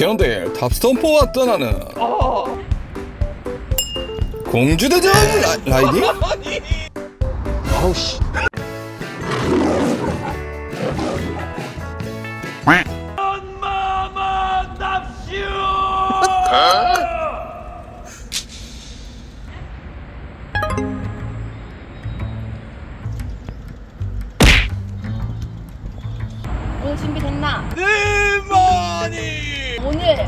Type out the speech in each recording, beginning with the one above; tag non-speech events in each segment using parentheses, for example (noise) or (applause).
캐논데일 탑스톤4와 떠나는 공주대전 라, 라이딩? 아우씨. 오늘 준비됐나? 네 마니. 오늘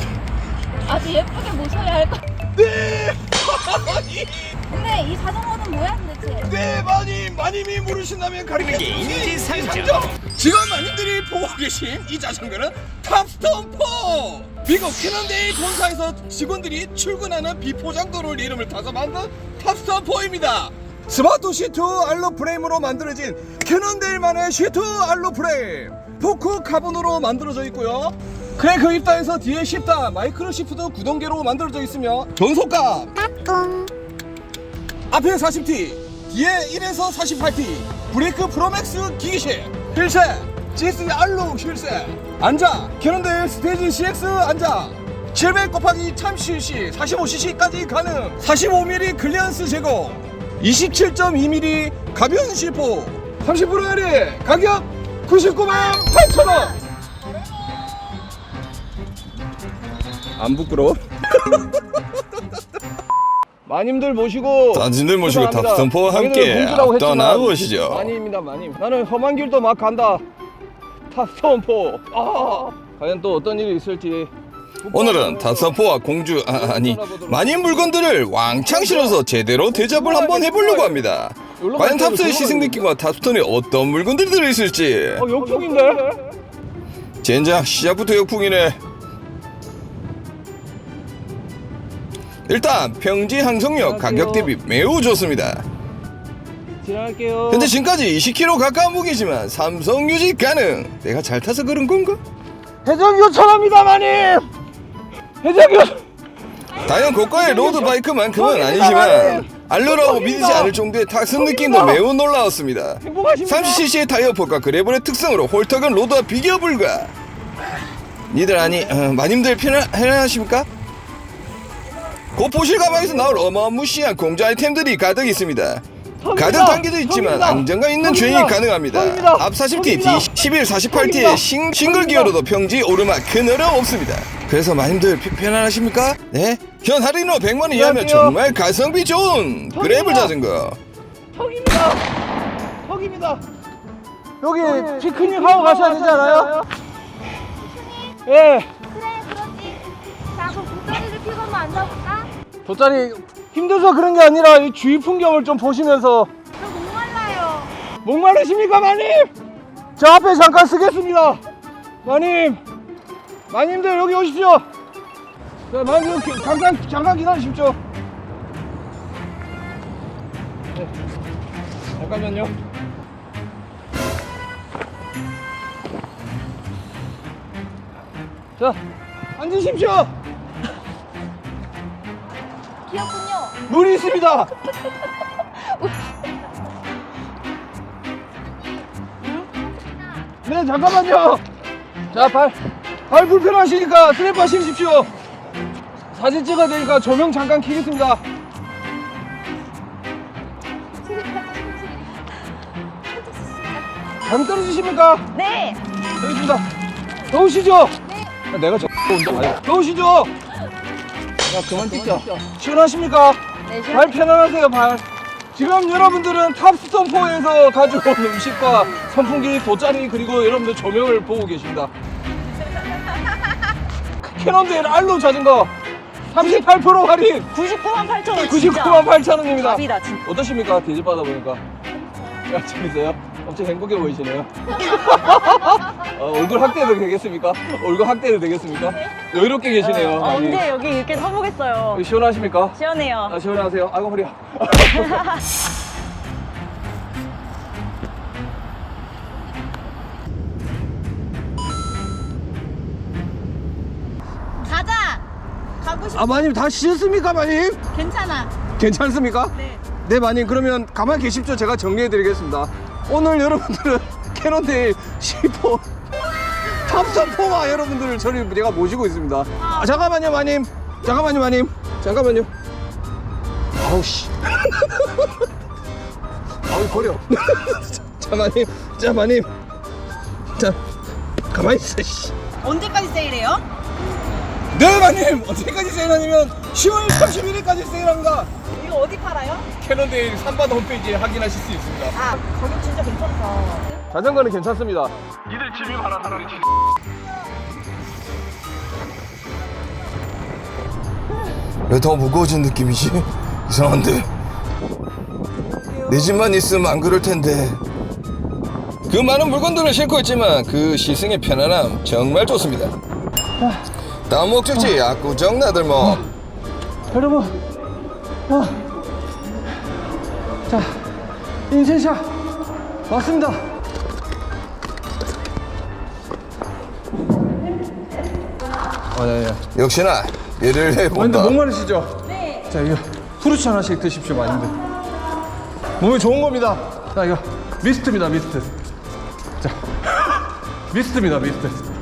아주 예쁘게 모셔야 할 것. 네 근데 이 자전거는 뭐야 도대체? 네 마니 마님이 모르신다면 가리겠습니다 인지상정. 지금 마님들이 보고 계신 이 자전거는 탑스톤4 미국 캐논데이 본사에서 직원들이 출근하는 비포장 도로를 이름을 타서 만든 탑스톤4입니다. 스마트 시트 알로 프레임으로 만들어진 캐논데일만의 시트 알로 프레임. 포크 카본으로 만들어져 있고요 크랭크 입다에서 뒤에 십다. 마이크로 시프트 구동계로 만들어져 있으며 전속값 앞에 40T, 뒤에 1에서 38T, 브레이크 프로맥스 기기식, 휠셋, GS 알록 휠셋, 앉아, 캐논데일 스테이지 CX 앉아, 700 곱하기 1000cc, 45cc까지 가능, 45mm 클리언스 제공, 27.2mm 가벼운 실포, 30% 할인, 가격 99만 8천원! 안 부끄러워? (laughs) 마님들 모시고 단신들 모시고. 탑스톤포와 함께 자기들은 공주라고 했지만 떠나보시죠. 마님입니다 마님 나는 험한 길도 막 간다 탑스톤포 아 과연 또 어떤 일이 있을지 오늘은 탑스톤포와 공주 아, 아니 많은 물건들을 왕창 실어서 제대로 대접을 한번 해보려고 합니다. 과연 탑스의 시승 느낌과 탑스톤에 어떤 물건들이 들어있을지 어 역풍인데? 젠장 시작부터 역풍이네. 일단 평지 항속력 가격 대비 매우 좋습니다. 지나갈게요 현재 지금까지 20km 가까운 무게지만 삼성 유지 가능. 내가 잘 타서 그런 건가? 해적 요청합니다 마님 해적 요 당연 고가의 로드 바이크만큼은 아니지만 알루라고 믿지 않을 정도의 탁선 느낌도 매우 놀라웠습니다. 행복하십니까? 30cc의 타이어포과 그래블의 특성으로 홀턱은 로드와 비교 불가. 니들 아니 어, 마님들 편안, 편안하십니까? 곧 보실 가방에서 나올 어마무시한 공자 아이템들이 가득 있습니다. 가득 단계도 있지만. 안정감 있는. 주행이 가능합니다. 앞 40T, 뒤 턱입니다. 11, 48T의 턱입니다. 싱, 싱글 기어로도 평지 오르막 큰 어려움 없습니다. 그래서 마님들 피- 편안하십니까? 네? 현 할인으로 100만원 이하면. 정말 가성비 좋은 그래블. 자전거. 턱입니다 턱입니다 여기 피크닉 하고 가셔야 되지 않아요? 예 그래 그러지. 자 그럼 돗자리를 피고 한번 앉아볼까? 돗자리 힘들어서 그런 게 아니라 이 주위 풍경을 좀 보시면서. 저 목말라요. 목마르십니까 마님? 저 앞에 잠깐 쓰겠습니다. 마님 마님들 여기 오십시오. 네, 마님 여기 잠깐 잠깐 기다리십시오. 네, 잠깐만요. 자 앉으십시오 귀엽군요. 물이 있습니다 네 잠깐만요 자 발 발 불편하시니까 스냅바 신으십시오 사진 찍어야 되니까 조명 잠깐 켜겠습니다 감 떨어지십니까? 네. 여기 있습니다 더우시죠? 네. 내가 저 운동 아니 더우시죠? 야 그만 찍자 시원하십니까? 네. 발 편안하세요 발 지금 여러분들은 탑스톤4에서 가지고 온 음식과 선풍기, 돗자리 그리고 여러분들 조명을 보고 계십니다 캐논데일 알로 자전거 38% 할인 99만 8천 원. 99만 8천 원입니다 답이다 진짜. 어떠십니까? 대접 받아보니까 야 재밌어요? 엄청 행복해 보이시네요 (laughs) 어, 얼굴 확대도 되겠습니까? 얼굴 확대도 되겠습니까? 여유롭게 계시네요 아, 많이. 언제 여기 이렇게 서보겠어요. 시원하십니까? 시원해요. 아, 시원하세요? 아이고 허리야 (laughs) 가자. 가고 싶. 아 마님 다 쉬셨습니까 마님? 괜찮아. 괜찮습니까? 네. 네 마님 그러면 가만히 계십시오 제가 정리해 드리겠습니다 오늘 여러분들은 (laughs) 캐논데일 10호 탑스톤포마 여러분들을 저를 제가 모시고 있습니다. 아, 잠깐만요, 마님. 잠깐만요, 마님. 잠깐만요. 아우 씨. (laughs) 아우 버려. (laughs) 자, 마님. 자, 마님. 자, 가만히 있어. 씨. 언제까지 세일해요? 네, 마님. 언제까지 세일하냐면 10월 31일까지 세일합니다. 이거 어디 팔아요? 캐논데일 3반 홈페이지에 확인하실 수 있습니다. 아, 가격 진짜 괜찮다. 자전거는 괜찮습니다. 왜더 무거워진 느낌이지? (laughs) 이상한데 내 집만 있으면 안 그럴 텐데 그 많은 물건들을 싣고 있지만 그 시승의 편안함 정말 좋습니다 다음 목적지 압구정 나들목 여러분, 아, 자, 인생샷 왔습니다. 아, 네, 네. 역시나 얘를 근데 해본다 목 마르시죠? 네. 자, 이거 후르츠 하나씩 드십시오, 마님들. 몸에 좋은 겁니다. 자, 이거 미스트입니다, 미스트. 자, (laughs) 미스트입니다, 미스트.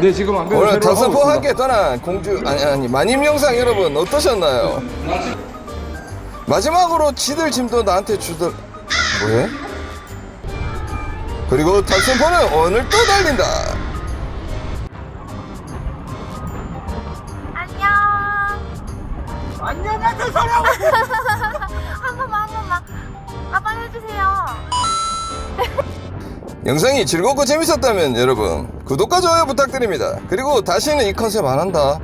네, 지금 안 그래도 오늘 새로 하고 있습니다. 함께 떠난 공주 아니 아니 마님 영상 여러분 어떠셨나요? 마지막으로 지들 짐도 나한테 주던 뭐해? 그리고 탑승포는 오늘 또 달린다 안녕. 안녕하세요, 사랑. (laughs) 한 번만, 한 번만. 아빠 해주세요. (laughs) 영상이 즐겁고 재밌었다면 여러분 구독과 좋아요 부탁드립니다. 그리고 다시는 이 컨셉 안 한다